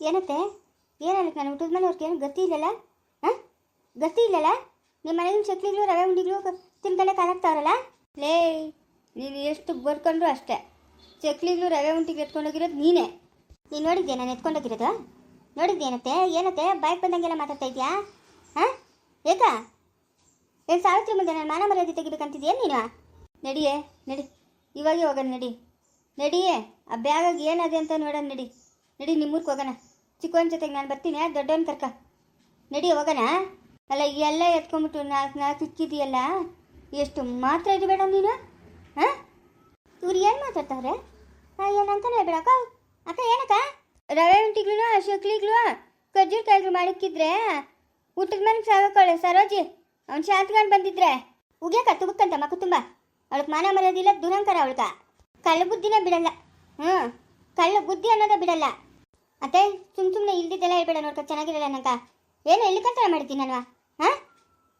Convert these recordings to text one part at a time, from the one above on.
ಏನತ್ತೆ? ಏನಲ್ಲ ನಾನು ಊಟದ ಮೇಲೆ ಅವ್ರಿಗೆ ಏನು ಗತಿ ಇಲ್ಲಲ್ಲ? ಹಾಂ? ಗತಿ ಇಲ್ಲಲ್ಲ? ನಿಮ್ಮ ಮನೆಗಿನ ಚಕ್ಲಿಗಳು, ರವೆ ಉಂಡಿಗಳು ತಿನ್ಕೊಂಡೆ ಕಾಲಾಗ್ತಾವ್ರಲ್ಲ ಲೇ ನೀನು ಎಷ್ಟು ಬರ್ಕೊಂಡ್ರು ಅಷ್ಟೇ. ಚಕ್ಲಿಗಳು, ರವೆ ಉಂಟಿಗೆ ಎತ್ಕೊಂಡೋಗಿರೋದು ನೀನೇ. ನೀನು ನೋಡಿದ್ದೆ ನಾನು ಎತ್ಕೊಂಡೋಗಿರೋದು ನೋಡಿದ್ದೆ ಏನತ್ತೆ ಏನತ್ತೆ? ಬಾಯ್ಗೆ ಬಂದಂಗೆಲ್ಲ ಮಾತಾಡ್ತಾ ಇದೆಯಾ? ಹಾಂ? ಏಕಾ? ಏನು ಸಾವಿತ್ರಿ ಮುಂದೆ ನಾನು ಮಾನ ಮರ್ಯಾದೆ ತೆಗಿಬೇಕಂತಿದ್ಯಾ ನೀನು? ನಡಿಯೇ, ನಡಿ. ಇವಾಗೇ ಹೋಗೋಣ, ನಡಿ. ನಡಿಯೇ, ಆ ಬ್ಯಾಗಾಗಿ ಏನಾದೆ ಅಂತ ನೋಡೋಣ, ನಡಿ. ನಡಿ, ನಿಮ್ಮೂರ್ಗೆ ಹೋಗೋಣ. ಚಿಕ್ಕವನ ಜೊತೆಗೆ ನಾನು ಬರ್ತೀನಿ ದೊಡ್ಡವನ ಕರ್ಕ. ನಡಿ ಹೋಗೋಣ. ಅಲ್ಲ ಎಲ್ಲ ಎತ್ಕೊಂಬಿಟ್ಟು ನಾಲ್ಕು ನಾಲ್ಕು ಇಕ್ಕಿದೆಯಲ್ಲ ಎಷ್ಟು ಮಾತ್ರ ಬೇಡ ನೀನು? ಹಾಂ? ಇವ್ರು ಏನು ಮಾತಾಡ್ತಾವ್ರೆ? ಏನು ಹೇಳ್ಬೇಡ ಬೇಡ ಅಕ್ಕ. ಅಕ್ಕ, ಏನಕ್ಕ? ರವೆ ಉಂಟಿಗ್ಲೂ ಶಕ್ಲಿಗಳು ಖರ್ಜೂರ್ ಕಾಯಿಗಳು ಮಾಡಿಕ್ಕಿದ್ರೆ ಊಟದ ಮನೆಗೆ ಸಾಗಕೊಳ್ಳೆ ಸರೋಜಿ. ಅವ್ನು ಶಾಂತ್ಕೊಂಡು ಬಂದಿದ್ರೆ. ಉಗ್ಯಾಕ ತುಗುಕ್ಕಂತ ಮಕ್ಕ ತುಂಬ. ಅವಳಕ್ಕೆ ಮಾನ ಮರ್ಯಾದಿಲ್ಲ ದುರಂಕರ ಅವಳ್ಗ. ಕಳ್ಳ ಬುದ್ಧಿನೇ ಬಿಡಲ್ಲ. ಹ್ಞೂ ಕಳ್ಳ ಬುದ್ಧಿ ಅನ್ನೋದೇ ಬಿಡಲ್ಲ. ಅತ್ತೆ, ಸುಮ್ ಸುಮ್ಮನೆ ಇಲ್ದಿದ್ದೆಲ್ಲ ಹೇಳ್ಬೇಡ ನೋಡ್ಕೊ, ಚೆನ್ನಾಗಿರಲ್ಲ ನನಗ ಏನು, ಎಲ್ಲಿ ಕಲ್ತಾರ ಮಾಡ್ತೀನಿ ಅಲ್ವಾ? ಹಾಂ?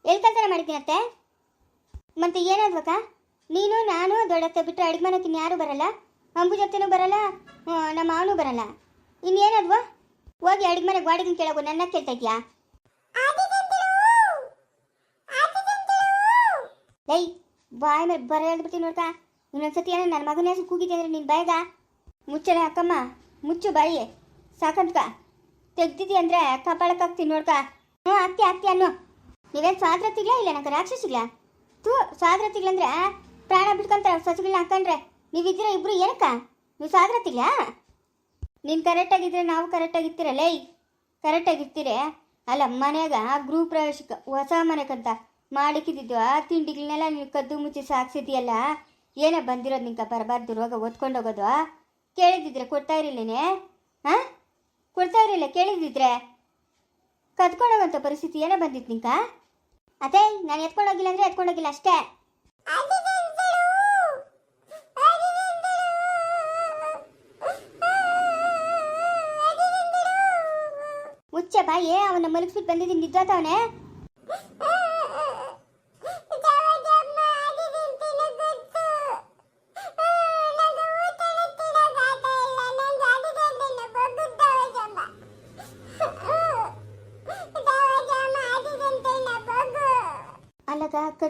ಎಲ್ಲಿ ಕಲ್ತಾರ ಮಾಡ್ತೀನಿ ಅತ್ತೆ? ಮತ್ತೆ ಏನಾದ್ವಕ್ಕ ನೀನು, ನಾನು, ದೊಡ್ಡತ್ತೆ ಬಿಟ್ಟರೆ ಅಡುಗೆ ಮನೆಗೆ ಇನ್ಯಾರೂ ಬರಲ್ಲ. ಅಂಬು ಜೊತೆನೂ ಬರಲ್ಲ ನಮ್ಮ ಮಾವನೂ ಬರಲ್ಲ. ಇನ್ನೇನಾದ್ವ? ಹೋಗಿ ಅಡುಗೆ ಮನೆಗೆ ಬಾಡಿಗೆ ಕೇಳೋಗು, ನನ್ನ ಕೇಳ್ತಾ ಇದೆಯಾ? ಏಯ್, ಬಾಯ್ ಮೇಲೆ ಬರ ಬಿಡ್ತೀನಿ ನೋಡ್ಕ. ಇನ್ನೊಂದ್ಸತಿ ಏನೋ ನನ್ನ ಮಗನೇ ಕೂಗಿದ್ದೆ ಅಂದ್ರೆ ನೀನು ಬಾಯ್ಗ ಮುಚ್ಚಳೆ ಅಕ್ಕಮ್ಮ, ಮುಚ್ಚು ಬಾಯಿ. ಸಾಕಂತ್ಕ. ತೆಗ್ದಿದ್ದಿ ಅಂದ್ರೆ ಕಪಾಳಕ್ಕಾಗ್ತೀನಿ ನೋಡ್ಕ ಹ್ಞೂ ಆಗ್ತಿ ಆಗ್ತಿ ಅನ್ನು. ನೀವೇನು ಸ್ವಾದ್ರತಿಗ್ಲ ಇಲ್ಲ ನಂಗೆ ರಾಕ್ಷಸಿಗ್ಲ ತೂ ಸ್ವಾದ್ರತಿಗ್ಲಂದ್ರೆ ಪ್ರಾಣ ಬಿಟ್ಕೊಂತಾರೆ ಸಸಿಗಳನ್ನ ಹಾಕೊಂಡ್ರೆ ನೀವಿದ್ದೀರ ಇಬ್ರು ಏನಕ್ಕ? ನೀವು ಸ್ವಾದ್ರತಿಗ್ಲ ನೀನು ಕರೆಕ್ಟಾಗಿದ್ರೆ ನಾವು ಕರೆಕ್ಟಾಗಿರ್ತೀರಲ್ಲ ಏಯ್ ಕರೆಕ್ಟಾಗಿರ್ತೀರಿ? ಅಲ್ಲ, ಮನೆಯಾಗ ಗೃಹ ಪ್ರವೇಶಕ್ಕೆ, ಹೊಸ ಮನೆಗಂತ ಮಾಡಿಕ್ಕಿದ್ದು ಆ ತಿಂಡಿಗಳನ್ನೆಲ್ಲ ನೀವು ಕದ್ದು ಮುಚ್ಚಿ ಸಾಕ್ಸಿದ್ಯಲ್ಲ? ಏನೇ ಬಂದಿರೋದು ನಿಂಕ ಬರಬಾರ್ದು ರೋಗ ಓದ್ಕೊಂಡು ಕೇಳಿದ್ದಿದ್ರೆ ಕೊಡ್ತಾ ಇರಲಿನೇ ಹಾಂ ಕೊಡ್ತಾ ಇರಲಿಲ್ಲ ಕೇಳಿದಿದ್ರೆ ಕದ್ಕೊಂಡೋಗಂತ ಪರಿಸ್ಥಿತಿ ಏನೇ ಬಂದಿತ್ತು ನಿಂಕ? ಅದೇ ನಾನು ಎತ್ಕೊಂಡೋಗಿಲ್ಲ ಅಂದರೆ ಎತ್ಕೊಂಡೋಗಿಲ್ಲ ಅಷ್ಟೇ. ಮುಚ್ಚ ಬಾಯೇ ಅವನ ಮಲಗಿಸ್ಬಿಟ್ಟು ಬಂದಿದ್ದೀನಿ ನಿದ್ವಾತವನೇ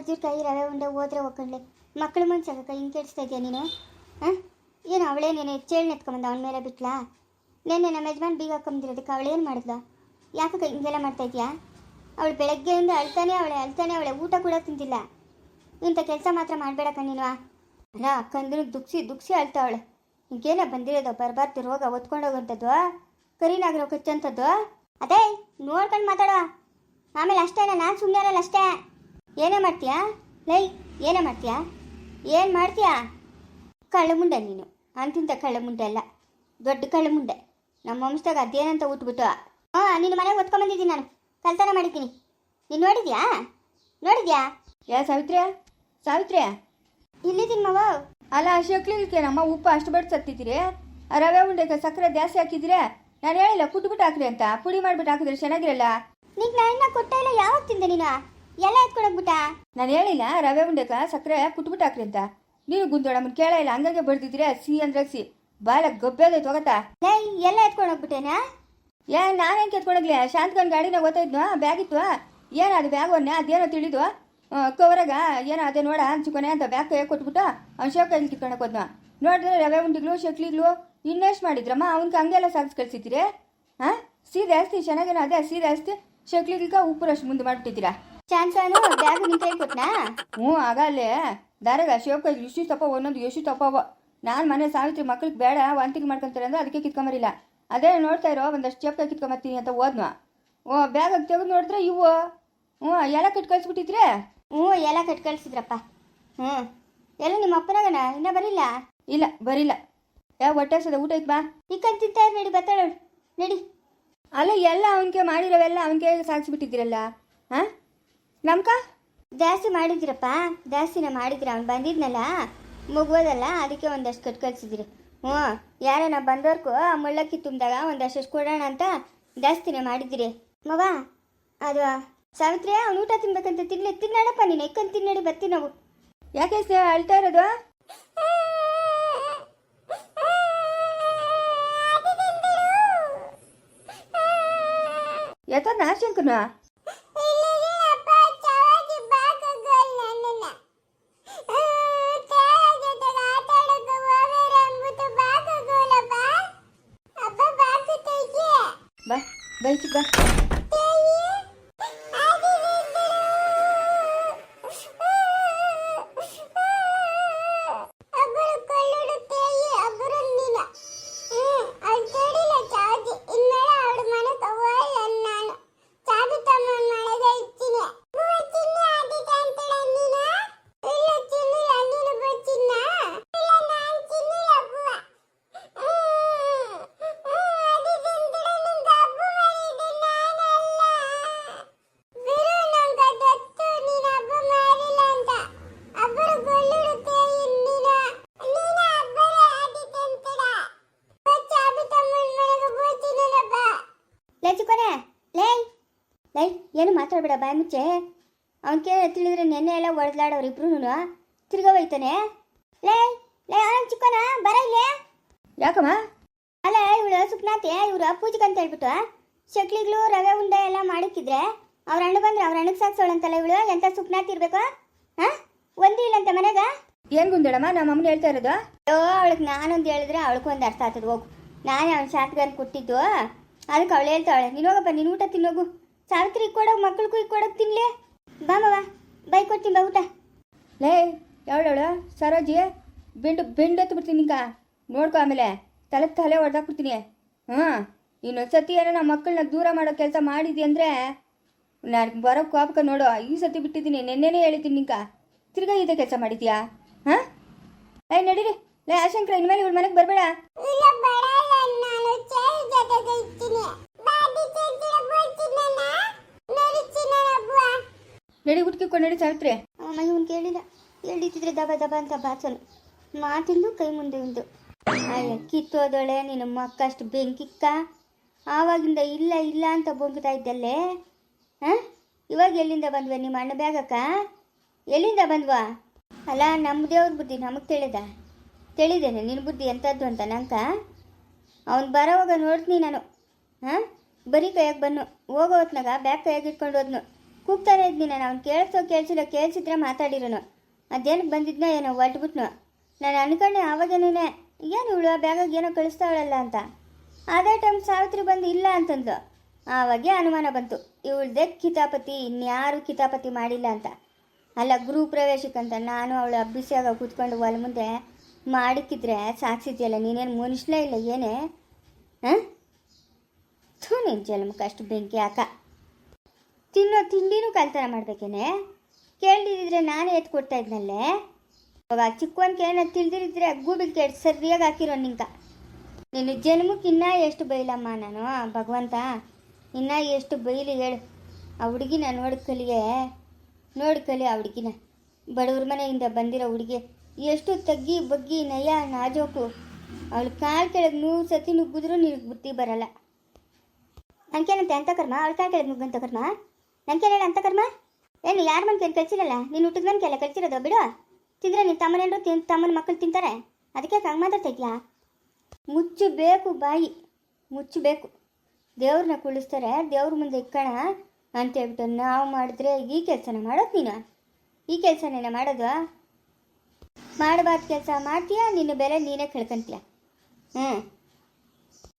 ಕರ್ಜಿರ್ಕಾಯಿ ರವೆ ಉಂಡೆ ಹೋದ್ರೆ ಒಕ್ಕಂಡ್ಲೆ ಮಕ್ಕಳ ಮನ್ಸಾಗಕ್ಕ ಹಿಂಗೆ ಕೆಡಿಸ್ತಾ ಇದೆಯಾ ನೀನು? ಹಾಂ? ಏನು ಅವಳೇ ನೀನು ಚೇಳು ನೆತ್ಕೊಂಬಂದ ಅವನ ಮೇಲೆ ಬಿಟ್ಲಾ? ನೆನ್ನೆ ನಮ್ಮ ಯಜಮಾನ್ ಬೀಗ ಹಾಕೊಂಬಂದಿರೋದಕ್ಕೆ ಏನು ಮಾಡಿದ್ಲ? ಯಾಕಕ್ಕ ಹಿಂಗೆಲ್ಲ ಮಾಡ್ತಾ ಇದೆಯಾ? ಅವಳು ಬೆಳಗ್ಗೆಯಿಂದ ಅಳ್ತಾನೆ, ಅವಳೆ ಅಳ್ತಾನೆ, ಅವಳೆ ಊಟ ಕೂಡ ತಿಂದಿಲ್ಲ. ಇಂಥ ಕೆಲಸ ಮಾತ್ರ ಮಾಡಬೇಡ ನೀನು ಅಲ್ಲ, ಅಕ್ಕಂದ್ರೂ ದುಕ್ಸಿ ದುಕ್ಸಿ ಅಳ್ತಾವಳೆ ಹಿಂಗೇನೋ ಬಂದಿರೋದು ಬರಬಾರ್ದು ರೋಗ ಒತ್ಕೊಂಡೋಗಂಥದ್ದು ಕರಿನಾಗಿರೋ ಕಚ್ಚಂಥದ್ದು ಅದೇ, ನೋಡ್ಕೊಂಡು ಮಾತಾಡೋ. ಆಮೇಲೆ ಅಷ್ಟೇನ, ನಾನು ಸುಮ್ಮನೆ ಇರಲ್ಲ ಅಷ್ಟೇ. ಏನೇ ಮಾಡ್ತೀಯಾ? ಲೈ ಏನೇ ಮಾಡ್ತೀಯಾ? ಏನು ಮಾಡ್ತೀಯಾ? ಕಳ್ಳ ಮುಂಡೆ ನೀನು. ಅಂತಿಂತ ಕಳ್ಳ ಮುಂಡೆ ಅಲ್ಲ ದೊಡ್ಡ ಕಳ್ಳ ಮುಂಡೆ ನಮ್ಮ ವಂಶದಾಗ ಅದೇನಂತ ಊಟ್ಬಿಟ್ಟು ಹಾಂ ನಿನ್ನ ಮನೆಗೆ ಹೊತ್ಕೊಂಬಂದಿದ್ದೀನಿ ನಾನು. ಕಲ್ತನ ಮಾಡಿದ್ದೀನಿ. ನೀನು ನೋಡಿದ್ಯಾ? ನೋಡಿದ್ಯಾ? ಯಾ ಸಾವಿತ್ರಿಯ? ಸಾವಿತ್ರಿಯ? ಇಲ್ಲಿದ್ದೀನಿ ಮಾವ. ಅಲ್ಲ ಅಶೋಕ್ಲಿಕ್ಕೆ ನಮ್ಮ ಉಪ್ಪು ಅಷ್ಟು ಬಡ್ ಸತ್ತಿದ್ದೀರಿ? ಆ ರವೆ ಉಂಡೆಗೆ ಸಕ್ಕರೆ ಜಾಸ್ತಿ ಹಾಕಿದ್ರೆ ನಾನು ಹೇಳಿಲ್ಲ ಕುಟ್ಬಿಟ್ಟು ಹಾಕ್ರಿ ಅಂತ. ಪುಡಿ ಮಾಡ್ಬಿಟ್ಟು ಹಾಕಿದ್ರೆ ಚೆನ್ನಾಗಿರಲ್ಲ? ನೀನು ನಾನು ಕೊಟ್ಟ ಇಲ್ಲ ಯಾವಾಗ ತಿಂದೆ ನೀನು? ಎಲ್ಲ ಎತ್ಕೊಡೋಗ್ಬಿಟ್ಟ? ನಾನು ಹೇಳಿಲ್ಲ ರವೆ ಉಂಡೆಕ ಸಕ್ಕರೆ ಕುಟ್ಬಿಟ್ಟು ಹಾಕ್ರಿ ಅಂತ. ನೀನು ಗುಂದೋಡಮ್ಮನ ಕೇಳ ಇಲ್ಲ ಹಂಗಂಗೆ ಬಡ್ದಿದ್ರೆ ಸಿ ಅಂದ್ರೆ ಸಿ ಬಾಲ ಗೊಬ್ಬೆದ ತೊಗತ್ತಾ ಲೈ ಎಲ್ಲ ಎತ್ಕೊಂಡೋಗ್ಬಿಟ್ಟೇನಾ? ಏ ನಾನೇನು ಕೆತ್ಕೊಂಡೋಗ್ಲಿ? ಶಾಂತ್ಕನ್ ಗಾಡಿನ ಓದ್ತಾಯಿದ್ನು ಬ್ಯಾಗ್ ಇತ್ತು ಏನೋ ಅದು ಬ್ಯಾಗ್ ಒನ್ನೆ ಅದೇನೋ ತಿಳಿದು ಕವರಾಗ ಏನೋ ಅದೇ ನೋಡ ಹಂಚ್ಕೊನೆ ಅಂತ ಬ್ಯಾಗ್ ಕೈ ಕೊಟ್ಬಿಟ್ಟು ಅವ್ನು ಶೋಕ್ ಕೈಲಿ ಕಿತ್ಕೊಳಕ್ ಹೋದ್ನ ನೋಡಿದ್ರೆ ರವೆ ಉಂಡಿಗ್ಲು ಶಕ್ಲಿಗ್ಲು ಇನ್ವೆಸ್ಟ್ ಮಾಡಿದ್ರಮ್ಮ? ಅವ್ನಿಗೆ ಹಂಗೆಲ್ಲ ಸಾಕ್ಸ್ ಕಳ್ಸಿದ್ದೀರಿ? ಹಾಂ ಸೀರೆ ಹಸ್ತಿ ಚೆನ್ನಾಗೇನೋ ಅದೇ ಸೀರೆ ಅಸ್ತಿ ಶಕ್ಲಿಗ ಉಪ್ಪು ರಷ್ಟು ಮುಂದೆ ಮಾಡಿಬಿಟ್ಟಿದ್ದೀರಾ? ಚಾನ್ಸಾನು ಬ್ಯಾಗ್ ನಿನ್ ಕೈ ಕೊಟ್ನಾ ಹ್ಞೂ ಆಗಲ್ಲೇ. ದಾರಾಗ ಶೋಕ ಎಷ್ಟು ತಪ್ಪ ಒಂದೊಂದು ಎಷ್ಟು ತಪ್ಪವ ನಾನು ಮನೆ ಸಾವಿತ್ರಿ ಮಕ್ಳಿಗೆ ಬೇಡ ವಾಂತಿಗೆ ಮಾಡ್ಕೊಂತಾರೆ ಅಂದ್ರೆ ಅದಕ್ಕೆ ಕಿತ್ಕೊಂಬರಿಲ್ಲ. ಅದೇ ನೋಡ್ತಾ ಇರೋ ಒಂದಷ್ಟು ಚಪ್ಪ ಕಿತ್ಕೊಂಬರ್ತೀನಿ ಅಂತ ಓದ್ನ ಓ ಬ್ಯಾಗ್ ತೆಗೆದು ನೋಡಿದ್ರೆ ಇವು. ಹ್ಞೂ ಎಲ್ಲ ಕಟ್ ಕಳ್ಸಿಬಿಟ್ಟಿದ್ರೆ? ಹ್ಞೂ ಎಲ್ಲ ಕಟ್ ಕಳ್ಸಿದ್ರಪ್ಪ. ಹ್ಞೂ. ಎಲ್ಲ ನಿಮ್ಮ ಅಪ್ಪನಾಗನ? ಇನ್ನ ಬರಿಲ್ಲ? ಇಲ್ಲ ಬರಿಲ್ಲ. ಯಾವ ಹೊಟ್ಟೆ ಸದ ಊಟ ಐತ್ ಬಾ. ಇಕ್ಕಂತ ತಿಂತಾ ನಡಿ ಬತ್ತಾಳು ನಡಿ. ಅಲ್ಲ ಎಲ್ಲ ಅವನಿಗೆ ಮಾಡಿರೋವೆಲ್ಲ ಅವನಿಗೆ ಸಾಗಿಸ್ಬಿಟ್ಟಿದ್ದೀರಲ್ಲ ಹಾಂ? ನಮ್ಕ? ಜಾಸ್ತಿ ಮಾಡಿದಿರಪ್ಪ ಜಾಸ್ತಿನ ಮಾಡಿದ್ರ ಅವ್ನು ಬಂದಿದ್ನಲ್ಲ ಮುಗುವುದಲ್ಲ ಅದಕ್ಕೆ ಒಂದಷ್ಟು ಕಟ್ ಕಳ್ಸಿದ್ರಿ ಹ್ಞೂ ಯಾರನ್ನ ಬಂದವ್ರಿಗೂ ಮುಳ್ಳಕ್ಕಿ ತುಂಬಿದಾಗ ಒಂದಷ್ಟು ಕೊಡೋಣ ಅಂತ ಜಾಸ್ತಿನೇ ಮಾಡಿದಿರಿ ಮವ ಅದು, ಸಾವಿತ್ರಿ, ಅವ್ನು ಊಟ ತಿನ್ಬೇಕಂತ ತಿನ್ನಲಿ ತಿನ್ನಡಪ್ಪ ನೀನು ಎಕ್ಕಂತ ತಿನ್ನಡಿ, ಬರ್ತೀನಿ ನಾವು ಯಾಕೆ ಅಳ್ತಾ ಇರೋದು? ಎತ್ತ ನಾಶಂಕನು ಮಾತಾಡ್ಬೇಡ ಬಾಯ್ ಮುಚ್ಚೆ? ಅವ್ನು ಕೇಳಿ ತಿಳಿದ್ರೆ ನೆನ್ನೆ ಎಲ್ಲ ಒಡೆದಾಡವ್ರು ಇಬ್ರು ತಿರ್ಗ ಹೋಯ್ತಾನೆ. ಲೇ ಲೇ ಅವನ ಚಿಕ್ಕನ ಬರ ಇಲ್ಲೇ. ಯಾಕಮ್ಮ? ಅಲ್ಲ ಇವಳು ಸುಪ್ನಾತೆ ಇವ್ರು ಪೂಜೆಗೆ ಅಂತ ಹೇಳ್ಬಿಟ್ಟು. ಚಕ್ಲಿಗಳು ರವೆ ಉಂಡೆ ಎಲ್ಲ ಮಾಡಕ್ಕಿದ್ರೆ ಅವ್ರ ಅಣ್ಣ ಬಂದ್ರೆ ಅವ್ರ ಅಣ್ಣಗೆ ಸಾಕ್ಸೋಳಂತಲ್ಲ ಇವಳು? ಎಂತ ಸುಪ್ನಾತಿ ಇರ್ಬೇಕು? ಹಾ? ಒಂದಿಲ್ಲ ಅಂತ ಮನೆಗ? ಏನ್ ಗುಂದಳಮ್ಮ ನಮ್ಮ ಅಮ್ಮನ ಹೇಳ್ತಾ ಇರೋದು? ಅಯ್ಯೋ ಅವಳಿಗೆ ನಾನೊಂದು ಹೇಳಿದ್ರೆ ಅವಳಿಗೂ ಒಂದು ಅರ್ಥ ಆಗ್ತದೆ ಹೋಗು. ನಾನೇ ಅವ್ನ ಶಾತ್ಗನ್ ಕೊಟ್ಟಿದ್ದು. ಅದಕ್ಕೆ ಅವಳು ಹೇಳ್ತಾವಳೆ ನೀನು ಹೋಗಪ್ಪ ನೀನು ಊಟ ತಿನ್ನೋಗು. ಸಾವಿತ್ರಿ ಕೊಡೋ ಮಕ್ಳಿಗೂ ಈಗ ತಿನ್ಲೇ? ಬಾ ಬಾ ಮವ ಬೈ ಕೊಡ್ತೀನಿ ಬಾ ಊಟ. ಲೇ ಯಾವಳವಳು ಸರೋಜಿ ಬೆಂಡು ಬೆಂಡು ಎತ್ತು ಬಿಡ್ತೀನಿ ಈಗ ನೋಡ್ಕೊ ಆಮೇಲೆ. ತಲೆ ತಲೆ ಹೊಡೆದಾಕ್ಬಿಡ್ತೀನಿ ಹಾಂ ಇನ್ನೊಂದು ಸತಿ ಏನೋ ನಮ್ಮ ಮಕ್ಕಳನ್ನ ದೂರ ಮಾಡೋ ಕೆಲಸ ಮಾಡಿದ್ವಿ ಅಂದರೆ ನಾನು ಬರೋ ಕೋಪಕ ನೋಡು ಈ ಸತಿ ಬಿಟ್ಟಿದ್ದೀನಿ ನೆನ್ನೆನೇ ಹೇಳಿದ್ದೀನಿ ನಿಂಕ ತಿರ್ಗಾ ಇದೇ ಕೆಲಸ ಮಾಡಿದ್ಯಾ? ಹಾಂ? ಲೇ ನಡೀರಿ. ಲೇ ಆಶಂಕರ ಇನ್ಮೇಲೆ ಇವಳ ಮನೆಗೆ ಬರಬೇಡ. ನಡಿ ಹುಡ್ಕಿಕೊಂಡು ನಡಿ ಸಾವಿತ್ರಿ. ಅಮ್ಮ ಇವನು ಕೇಳಿಲ್ಲ ಹೇಳಿದ್ರೆ ದಬ ದಬ ಅಂತ ಬಾಚಲು ಮಾತಿಂದು ಕೈ ಮುಂದೆ ಇಂದು ಕಿತ್ತೋದೊಳೆ, ನಿನ್ನ ಮಕ್ಕಷ್ಟು ಬೆಂಕಿಕ್ಕ. ಆವಾಗಿಂದ ಇಲ್ಲ ಇಲ್ಲ ಅಂತ ಬೊಂಗ್ತಾ ಇದ್ದಲ್ಲೇ? ಹಾಂ ಇವಾಗ ಎಲ್ಲಿಂದ ಬಂದ್ವೆ ನಿಮ್ಮ ಅಣ್ಣ ಬ್ಯಾಗಕ್ಕ? ಎಲ್ಲಿಂದ ಬಂದ್ವಾ? ಅಲ್ಲ, ನಮ್ಮ ದೇವ್ರ ಬುದ್ಧಿ ನಮಗೆ ತಿಳಿದ. ತಿಳಿದೇನೆ ನಿನ್ನ ಬುದ್ಧಿ ಎಂಥದ್ದು ಅಂತ ನಂಕ ಅವ್ನು ಬರೋವಾಗ ನೋಡ್ತೀನಿ ನಾನು. ಹಾಂ ಬರೀ ಕೈಯಾಗ ಬನ್ನು. ಹೋಗೋ ಹೊತ್ನಾಗ ಬ್ಯಾಗ್ ಕೈಯಾಗಿ ಇಟ್ಕೊಂಡು ಹೋದ್ನು. ಕೂಗ್ತಾನೆ ಇದ್ನಿ ನಾನು ಕೇಳಿಸೋ ಕೇಳಿಸಿಲ್ಲ ಕೇಳಿಸಿದ್ರೆ ಮಾತಾಡಿರೋನು. ಅದೇನಕ್ಕೆ ಬಂದಿದ್ನೋ ಏನೋ ಹೊಟ್ಬಿಟ್ನು ನಾನು ಅನ್ಕೊಂಡೆ ಆವಾಗೇನೇ ಏನು ಇವಳು ಆ ಏನೋ ಕಳಿಸ್ತಾವಳಲ್ಲ ಅಂತ. ಅದೇ ಟೈಮ್ ಸಾವಿತ್ರಿ ಬಂದು ಇಲ್ಲ ಅಂತಂದು ಆವಾಗೆ ಅನುಮಾನ ಬಂತು. ಇವಳ್ದೆ ಕಿತಾಪತಿ, ಇನ್ಯಾರು ಕಿತಾಪತಿ ಮಾಡಿಲ್ಲ ಅಂತ. ಅಲ್ಲ, ಗೃಹ ಪ್ರವೇಶಕ್ಕಂತ ನಾನು ಅವಳು ಅಬ್ಬಿಸಿಯಾಗ ಕೂತ್ಕೊಂಡು ಒಲ ಮುಂದೆ ಮಾಡಿಕ್ಕಿದ್ರೆ ಸಾಕ್ಸಿದ್ಯಲ್ಲ, ನೀನೇನು ಮನುಷ್ಯನೇ ಇಲ್ಲ ಏನೇ? ಹಾಂ? ಥೂ ನಿನ್ನ ಜನ್ಮಕ್ಕೆ ಅಷ್ಟು ಬೆಂಕಿ ಹಾಕ. ತಿನ್ನೋ, ತಿಂಡಿನೂ ಕಲ್ತನ ಮಾಡ್ಬೇಕೇನೆ? ಕೇಳಿದಿದ್ರೆ ನಾನೇ ಎತ್ತು ಕೊಡ್ತಾ ಇದ್ನಲ್ಲೇ? ಅವಾಗ ಚಿಕ್ಕವನ್ಗೆ ಏನೋ ತಿಳಿದಿರಿದ್ರೆ ಗೂಬಿಗೆ ಕೆಟ್ಟು ಸರಿಯಾಗಿ ಹಾಕಿರೋ ನಿಂಕ ನಿನ್ನ ಜನ್ಮಕ್ಕೆ ಇನ್ನೂ ಎಷ್ಟು ಬೈಲಮ್ಮ ನಾನು, ಭಗವಂತ? ಇನ್ನೂ ಎಷ್ಟು ಬೈಲಿ ಹೇಳು. ಆ ಹುಡುಗಿನ ನೋಡಿ ಕಲಿಯೇ. ನೋಡಿ ಕಲಿ ಆ ಹುಡುಗಿನ. ಬಡವ್ರ ಮನೆಯಿಂದ ಬಂದಿರೋ ಹುಡುಗಿ ಎಷ್ಟು ತಗ್ಗಿ ಬಗ್ಗಿ ನಯ ನಾಜೋಕು. ಅವಳು ಕಾಲು ಕೆಳಗೆ ನೂರು ಸತಿ ನುಗ್ಗಿದ್ರು ನಿನಗೆ ಬುದ್ಧಿ ಬರಲ್ಲ. ಅಂಕೇನಂತೆ ಅಂತ ಕರ್ಮ? ಅವಳು ಕಾಲು ಕೆಳಗೆ ನುಗ್ಗಂತ ಕರ್ಮ? ನಂಗೇನೇಳ ಅಂತ ಕರ್ಮ? ಏನು ಯಾರ ಮನೆ ಕೇಳಿ ಕಳ್ಸಿರಲ್ಲ? ನೀನು ಹುಟ್ಟಿದ ಮನೆ ಕೇಳ ಕಳ್ಸಿರೋದು, ಬಿಡು. ತಿಂದ್ರೆ ನಿನ್ನ ತಮ್ಮನೇನು ತಿನ್, ತಮ್ಮನ ಮಕ್ಕಳು ತಿಂತಾರೆ. ಅದಕ್ಕೆ ಹಂಗೆ ಮುಚ್ಚು ಬೇಕು ಬಾಯಿ, ಮುಚ್ಚಬೇಕು. ದೇವ್ರನ್ನ ಕುಳಿಸ್ತಾರೆ, ದೇವ್ರ ಮುಂದೆ ಇಕ್ಕಣ. ಅಂತ ಹೇಳ್ಬಿಟ್ಟು ನಾವು ಮಾಡಿದ್ರೆ ಈ ಕೆಲಸನ ಮಾಡೋದು ನೀನು? ಈ ಕೆಲಸನೇನ ಮಾಡೋದು? ಮಾಡಬಾರ್ದು ಕೆಲಸ ಮಾಡ್ತೀಯಾ? ನಿನ್ನ ಬೆಲೆ ನೀನೇ ಕಳ್ಕೊಂತೀಯ. ಹ್ಞೂ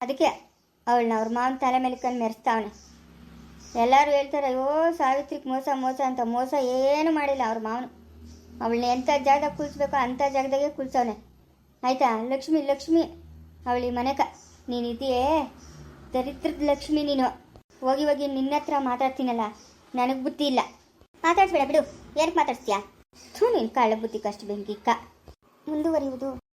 ಅದಕ್ಕೆ ಅವಳನ್ನ ಅವ್ರ ಮಾವನ ತಲೆ ಮೇಲೆ ಕಂಡು ಮೆರೆಸ್ತಾವನೆ ಎಲ್ಲರೂ ಹೇಳ್ತಾರೆ, ಅಯ್ಯೋ ಸಾವಿತ್ರಿಕ್ ಮೋಸ ಮೋಸ ಅಂತ. ಮೋಸ ಏನು ಮಾಡಿಲ್ಲ ಅವ್ರ ಮಾವನು. ಅವಳನ್ನ ಎಂಥ ಜಾಗದಾಗ ಕುಲ್ಸ್ಬೇಕೋ ಅಂಥ ಜಾಗದಾಗೆ ಕುಲ್ಸವನೆ ಆಯಿತಾ? ಲಕ್ಷ್ಮಿ ಲಕ್ಷ್ಮಿ, ಅವಳಿ ಮನೆಕ. ನೀನಿದೆಯೇ ದರಿದ್ರದ ಲಕ್ಷ್ಮಿ ನೀನು. ಹೋಗಿ ಹೋಗಿ ನಿನ್ನ ಹತ್ರ ಮಾತಾಡ್ತೀನಲ್ಲ. ನನಗೆ ಬುದ್ಧಿ ಇಲ್ಲ. ಮಾತಾಡ್ಸ್ಬೇಡ ಬಿಡು. ಏನಕ್ಕೆ ಮಾತಾಡ್ತೀಯಾ ಥೂ, ನೀನು ಕಾಳ ಬುದ್ಧಿ ಕಷ್ಟ ಬೆಂಕಿಕ್ಕ ಮುಂದುವರಿಯುವುದು